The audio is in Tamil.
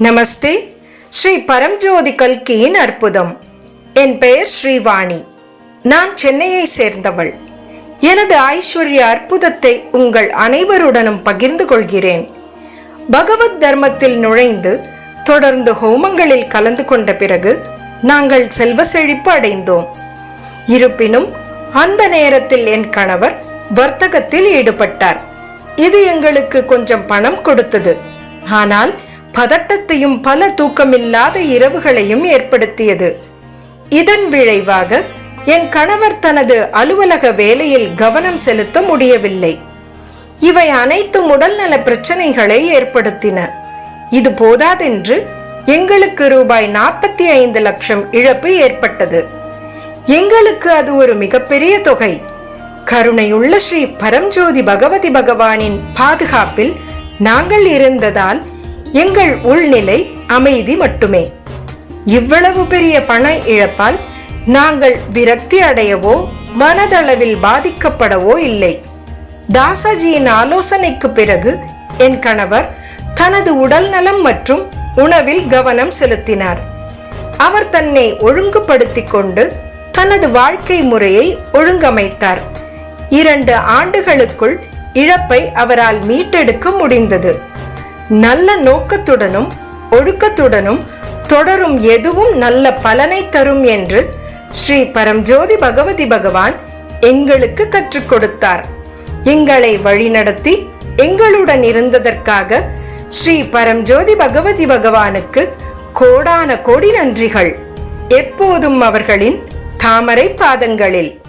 நமஸ்தே. ஸ்ரீ பரம்ஜோதி கல்கியின் அற்புதம். என் பெயர் ஸ்ரீவாணி. நான் சென்னையை சேர்ந்தவள். எனது ஐஸ்வர்ய அற்புதத்தை உங்கள் அனைவருடனும் பகிர்ந்து கொள்கிறேன். பகவத் தர்மத்தில் நுழைந்து தொடர்ந்து ஹோமங்களில் கலந்து கொண்ட பிறகு நாங்கள் செல்வ செழிப்பு அடைந்தோம். இருப்பினும் அந்த நேரத்தில் என் கணவர் வர்த்தகத்தில் ஈடுபட்டார். இது எங்களுக்கு கொஞ்சம் பணம் கொடுத்தது. ஆனால் பதட்டத்தையும் பல தூக்கமில்லாத இரவுகளையும் ஏற்படுத்தியது. இதன் விளைவாக என் கணவர் தனது அலுவலக வேலையில் கவனம் செலுத்த முடியவில்லை. இவை அனைத்தும் உடல்நல பிரச்சனைகளை ஏற்படுத்தின. இது போதாதென்று எங்களுக்கு ரூபாய் நாற்பத்தி ஐந்து லட்சம் இழப்பு ஏற்பட்டது. எங்களுக்கு அது ஒரு மிகப்பெரிய தொகை. கருணையுள்ள ஸ்ரீ பரம்ஜோதி பகவதி பகவானின் பாதுகாப்பில் நாங்கள் இருந்ததால் எங்கள் உள்நிலை அமைதி மட்டுமே. இவ்வளவு பெரிய பண இழப்பால் நாங்கள் விரக்தி அடையவோ மனதளவில் பாதிக்கப்படவோ இல்லை. தாசாஜியின் ஆலோசனைக்கு பிறகு என் கணவர் தனது உடல் நலம் மற்றும் உணவில் கவனம் செலுத்தினார். அவர் தன்னை ஒழுங்குபடுத்திக் கொண்டு தனது வாழ்க்கை முறையை ஒழுங்கமைத்தார். இரண்டு ஆண்டுகளுக்குள் இழப்பை அவரால் மீட்டெடுக்க முடிந்தது. நல்ல நோக்கத்துடனும் ஒழுக்கத்துடனும் தொடரும் எதுவும் நல்ல பலனை தரும் என்று ஸ்ரீ பரம்ஜோதி பகவதி பகவான் எங்களுக்கு கற்றுக் கொடுத்தார். எங்களை வழிநடத்தி எங்களுடன் இருந்ததற்காக ஸ்ரீ பரம்ஜோதி பகவதி பகவானுக்கு கோடான கோடி நன்றிகள். எப்போதும் அவர்களின் தாமரை பாதங்களில்.